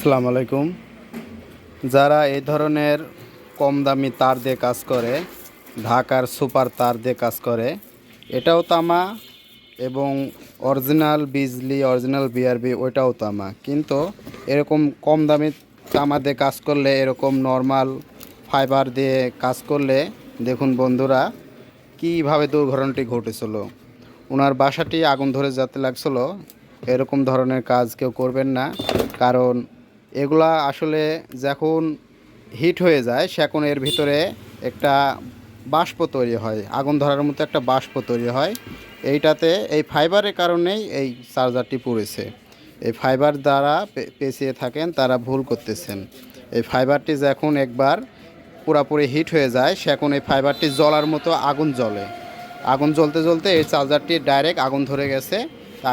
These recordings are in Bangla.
আসসালামু আলাইকুম। যারা এই ধরনের কম দামি তার দিয়ে কাজ করে, ঢাকার সুপার তার দিয়ে কাজ করে, এটাও তামা এবং অরিজিনাল বিজলি, অরিজিনাল বিআরবি ওইটাও তামা। কিন্তু এরকম কম দামি তামা দিয়ে কাজ করলে, এরকম নর্মাল ফাইবার দিয়ে কাজ করলে, দেখুন বন্ধুরা, কীভাবে দুর্ঘটনাটি ঘটেছিল। ওনার বাসাটি আগুন ধরে যেতে লাগছিল। এরকম ধরনের কাজ কেউ করবেন না, কারণ এগুলা আসলে যখন হিট হয়ে যায়, সেখন এর ভিতরে একটা বাষ্প তৈরি হয়, আগুন ধরার মতো একটা বাষ্প তৈরি হয়। এইটাতে এই ফাইবারের কারণেই এই চার্জারটি পড়েছে। এই ফাইবার দ্বারা পেঁচিয়ে থাকেন, তারা ভুল করতেছেন। এই ফাইবারটি যখন একবার পুরাপুরি হিট হয়ে যায়, সেখন এই ফাইবারটি জ্বলার মতো আগুন জ্বলে। আগুন জ্বলতে জ্বলতে এই চার্জারটি ডাইরেক্ট আগুন ধরে গেছে।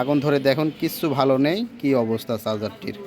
আগুন ধরে দেখুন, কিচ্ছু ভালো নেই, কি অবস্থা চার্জারটির।